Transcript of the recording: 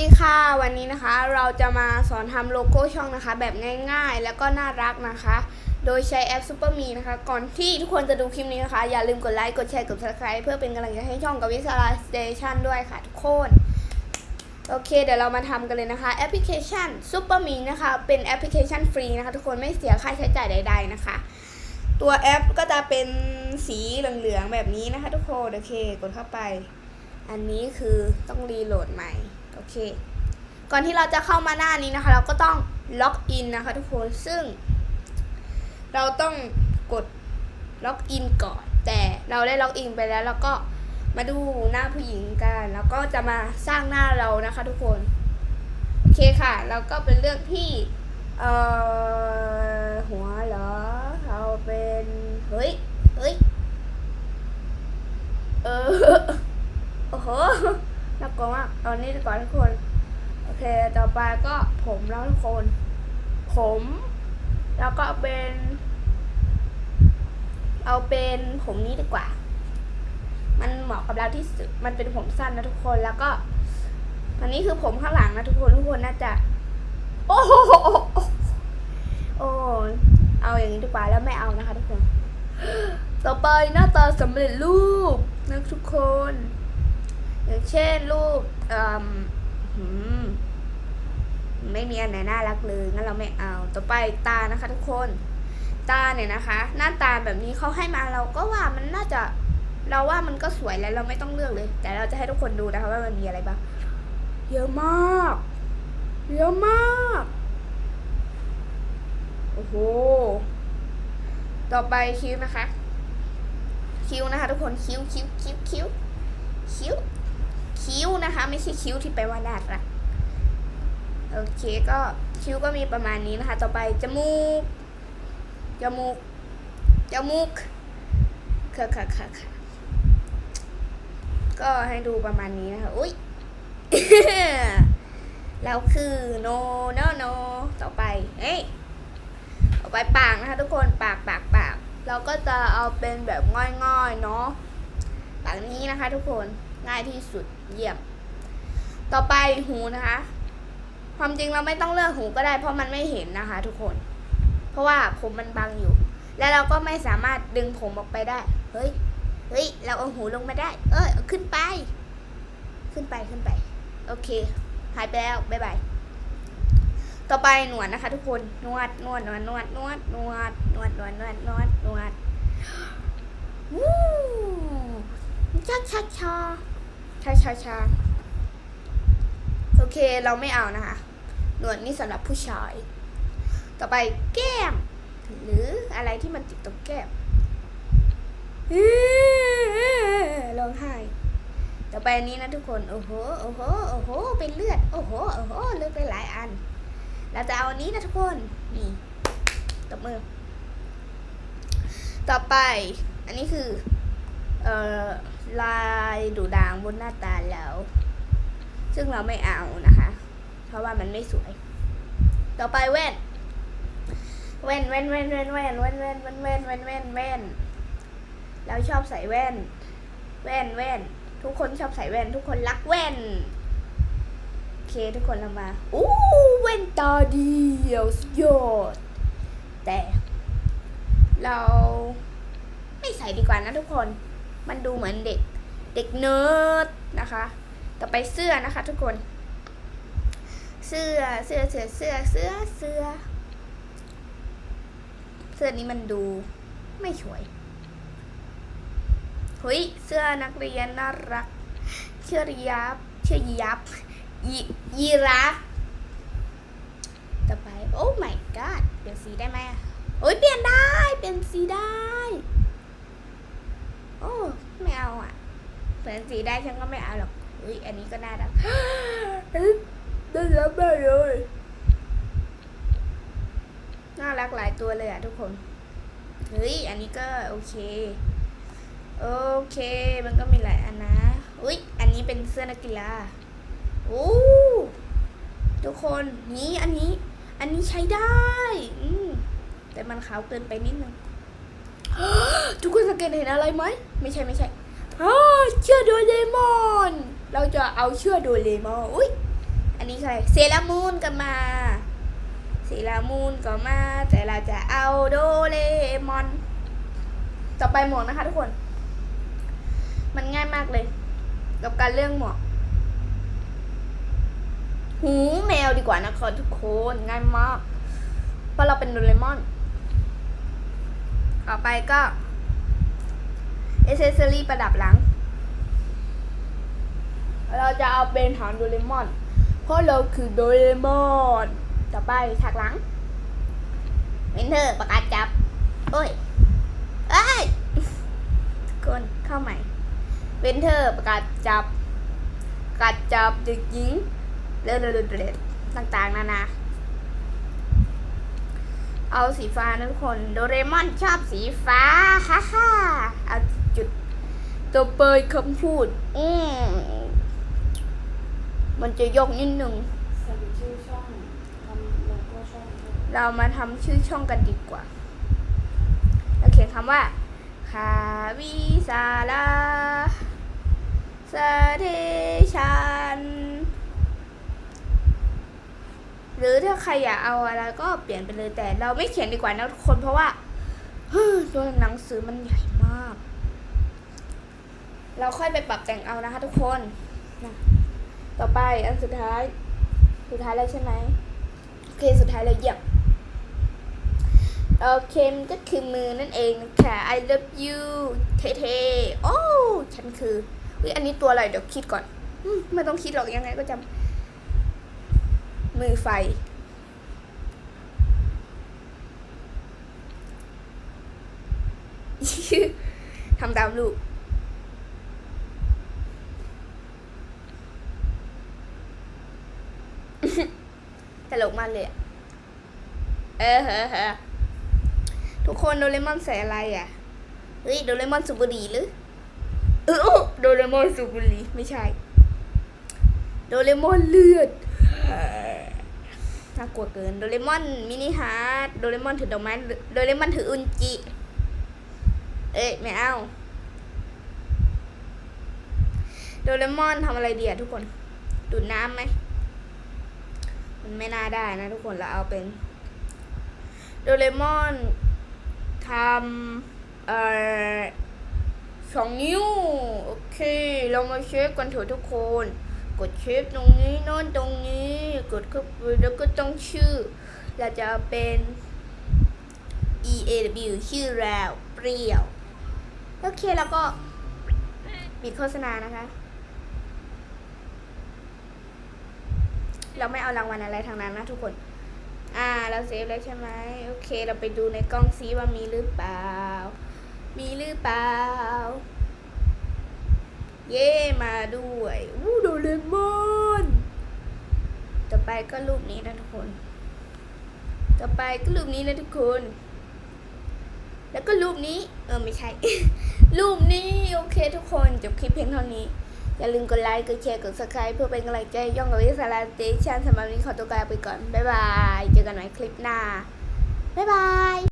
ดีค่ะ วันนี้นะคะเราจะมาสอนทำโลโก้ช่องนะคะ แบบง่ายๆ แล้วก็น่ารักนะคะ โดยใช้แอป Super Me นะคะ ก่อนที่ทุกคนจะดูคลิปนี้นะคะ อย่าลืมกดไลค์ กดแชร์ กด subscribe เพื่อเป็นกำลังใจให้ช่องกับวิสาราสเตชันด้วยค่ะทุกคน โอเค เดี๋ยวเรามาทำกันเลยนะคะ แอปพลิเคชัน Super Me นะคะ เป็นแอปพลิเคชันฟรีนะคะ ทุกคนไม่เสียค่าใช้จ่ายใด ๆ นะคะ ตัวแอปก็จะเป็นสีเหลืองๆแบบนี้นะคะ ทุกคน โอเค กดเข้าไป อันนี้คือต้องรีโหลดใหม่ โอเค ก่อนที่เราจะเข้ามาหน้านี้นะคะ เราก็ต้องล็อกอินนะคะทุกคนซึ่ง เราต้องกดล็อกอินก่อน แต่เราได้ล็อกอินไปแล้วเราก็มาดูหน้าผู้หญิงกัน แล้วก็จะมาสร้างหน้าเรานะคะทุกคน โอเคค่ะ เราก็เป็นเรื่องที่เอ่อ หัวเหรอ เราเป็น เฮ้ย เฮ้ย เออ โอ้โห น่า กลัวมากตอนนี้ดีกว่อนทุกคน โอเค ต่อไปก็ผมแล้วทุกคน ผม แล้วก็เป็น เอาเป็นผมนี้ดีกว่า มันเหมาะกับเราที่สุด มันเป็นผมสั้นนะทุกคน แล้วก็อันนี้คือผมข้างหลังนะทุกคน ทุกคนน่าจะ โอ้โหโอ้เอาอย่างนี้ดีกว่าแล้วไม่เอานะคะทุกคน ต่อไปหน้าตาสำเร็จรูปนะทุกคน อย่างเช่นรูปอืมไม่มีอันไหนน่ารักเลยงั้นเราไม่เอาต่อไปตานะคะ ทุกคน ตาเนี่ยนะคะ หน้าตาแบบนี้เขาให้มาเราก็ว่ามันน่าจะเราว่ามันก็สวยแล้วเราไม่ต้องเลือกเลย แต่เราจะให้ทุกคนดูนะคะ ว่ามันมีอะไรบ้างเยอะมากเยอะมากโอ้โหต่อไปคิ้วนะคะ คิ้วนะคะ ทุกคนคิ้วคิ้วคิ้วคิ้วคิ้ว คิ้วนะคะ ไม่ใช่คิ้วที่แปลว่าน่ารักโอเคก็คิ้วก็มีประมาณนี้นะคะ ต่อไปจมูก จมูก จมูกค่ะค่ะค่ะค่ะก็ให้ดูประมาณนี้นะคะ อุ้ยแล้วคือโนโนโนต่อไป เฮ้ยต่อไปปากนะคะ ทุกคนปากปากปาก เราก็จะเอาเป็นแบบง่อยๆเนาะปากนี้นะคะ ทุกคน ง่ายที่สุดเยี่ยม ต่อไปหูนะคะ ความจริงเราไม่ต้องเลือกหูก็ได้ เพราะมันไม่เห็นนะคะ ทุกคน เพราะว่าผมมันบังอยู่ และเราก็ไม่สามารถดึงผมออกไปได้ เฮ้ย เฮ้ย เราเอาหูลงมาได้ เออขึ้นไป ขึ้นไปขึ้นไป โอเค หายไปแล้ว บ๊ายบายต่อไปหนวดนะคะ ทุกคนนวดนวดนวดนวดนวดนวดนวดนวดนวดนวดนวดวู้ ชาชาชาชาชาชาโอเคเราไม่เอานะคะหนวดนี่สำหรับผู้ชาย ต่อไปแก้ม หรืออะไรที่มันติดตรงแก้มร้องไห้ ต่อไปอันนี้นะทุกคน โอ้โห โอ้โห โอ้โห เป็นเลือด โอ้โห โอ้โห เลือดไปหลายอัน เราจะเอาอันนี้นะทุกคน นี่ตบมือ ต่อไป อันนี้คือ เอ่อลายดูด่างบนหน้าตาแล้ว ซึ่งเราไม่เอานะคะ เพราะว่ามันไม่สวย ต่อไปแว่นแว่นแว่นแว่นแว่นแว่นแว่นแว่นแว่นแว่นแว่นแว่นแว่นเราชอบใส่แว่น แว่นแว่น ทุกคนชอบใส่แว่น ทุกคนรักแว่นโอเคทุกคนเรามาอู้แว่นตาเดียวสุดยอดแต่ เราไม่ใส่ดีกว่านะทุกคน มันดูเหมือนเด็กเด็กเนิร์ดนะคะ ต่อไปเสื้อนะคะ ทุกคน เสื้อเสื้อเสื้อเสื้อเสื้อเสื้อเสื้อนี้มันดูไม่สวยเฮ้ยเสื้อนักเรียนน่ารักเชื่อยับเชื่อยับยียีราฟต่อไปโอ้ my god เปลี่ยนสีได้ไหมโอ้ยเปลี่ยนได้ เปลี่ยนสีได้ โอ้ ไม่เอาอะเปลี่ยนสีได้ฉันก็ไม่เอาหรอกอุ้ยอันนี้ก็น่ารักน่ารักมากเลยน่ารักหลายตัวเลยอะทุกคนเฮ้ยอันนี้ก็โอเค โอเค มันก็มีหลายอันนะอุ้ยอันนี้เป็นเสื้อนักกีฬาโอ้ทุกคนนี่อันนี้ อันนี้ใช้ได้ อืมแต่มันขาวเกินไปนิดนึง ทุกคนสังเกตเห็นอะไรไหม ไม่ใช่ไม่ใช่อ้าเชื่อโดเรมอน เราจะเอาเชื่อโดเรมอน อุ้ยอันนี้ใครเซรามูนก็มาเซรามูนก็มา แต่เราจะเอาโดเรมอน ต่อไปหมวกนะคะทุกคน มันง่ายมากเลย กับการเลื่อกหมวก หูแมวดีกว่านะคะทุกคนง่ายมาก เพราะเราเป็นโดเรมอน ต่อไปก็เอเซอรี่ประดับหลัง เราจะเอาเป็นหางโดเรมอน เพราะเราคือโดเรมอน ต่อไปฉากหลังเวนเทอร์ประกาศจับ โอ้ยเอ้ยคนเข้าใหม่เวนเทอร์ประกาศจับ ประกาศจับเด็กหญิงเรื่อยๆต่างๆนานา เอาสีฟ้านะทุกคน โดเรมอนชอบสีฟ้าฮ่าฮ่าเอาจุดตัวเปยคำพูด อืมมันจะยกนิดหนึ่ง ใส่ชื่อช่องทำโลโก้ช่องด้วยเรามาทำชื่อช่องกันดีกว่า เราเขียนคำว่าคาวิสาลา หรือถ้าใครอยากเอาอะไรก็เปลี่ยนไปเลยแต่เราไม่เขียนดีกว่านะทุกคนเพราะว่าตัวหนังสือมันใหญ่มาก เราค่อยไปปรับแต่งเอานะคะ ทุกคนนะต่อไปอันสุดท้าย สุดท้ายแล้วใช่ไหมโอเคสุดท้ายเราเหยียบโอเคมันก็คือมือนั่นเองนะคะ I love you เท่ๆโอ้ฉันคืออุ้ยอันนี้ตัวอะไรเดี๋ยวคิดก่อนไม่ต้องคิดหรอกยังไงก็จำ มือไฟ ทำตามลูก ตลกมากเลยอะเออเฮ้อเฮ้อทุกคนโดเรมอนใส่อะไรอะ เฮ้ย โดเรมอนสูบบุหรี่หรือเออโดเรมอนสูบบุหรี่ไม่ใช่ โดเรมอนเลือด น่ากลัวเกิน โดเรมอน มินิฮาร์ดโดเรมอนถือดอกไม้โดเรมอนถืออุนจิ เอ้ยไม่เอา โดเรมอนทำอะไรดีอะทุกคน ดูดน้ำไหม มันไม่น่าได้นะทุกคน เราเอาเป็น โดเรมอนทำเอ่อสองนิ้ว โอเค เรามาเช็คกันเถอะทุกคน กดเช็คตรงนี้โน่นตรงนี้ กดเข้าไปแล้วก็ต้องชื่อ เราจะเอาเป็น E A W ชื่อแล้วเปรี้ยว โอเคแล้วก็ปิดโฆษณานะคะ เราไม่เอารางวัลอะไรทางนั้นนะทุกคน อ่าเราเซฟแล้วใช่ไหมโอเค เราไปดูในกล้องซิว่ามีหรือเปล่า มีหรือเปล่า เย่มาด้วยอู้โดเรมอนต่อไปก็รูปนี้นะทุกคน ต่อไปก็รูปนี้นะทุกคน แล้วก็รูปนี้ เออไม่ใช่ รูปนี้โอเคทุกคนจบคลิปเพียงเท่านี้ อย่าลืมกดไลค์ กดแชร์ กด subscribe เพื่อเป็นกำลังใจย่องกับวิสาราเตชันสำหรับวันนี้ขอตัวลาไปก่อน บ๊ายบาย เจอกันใหม่คลิปหน้า บ๊ายบาย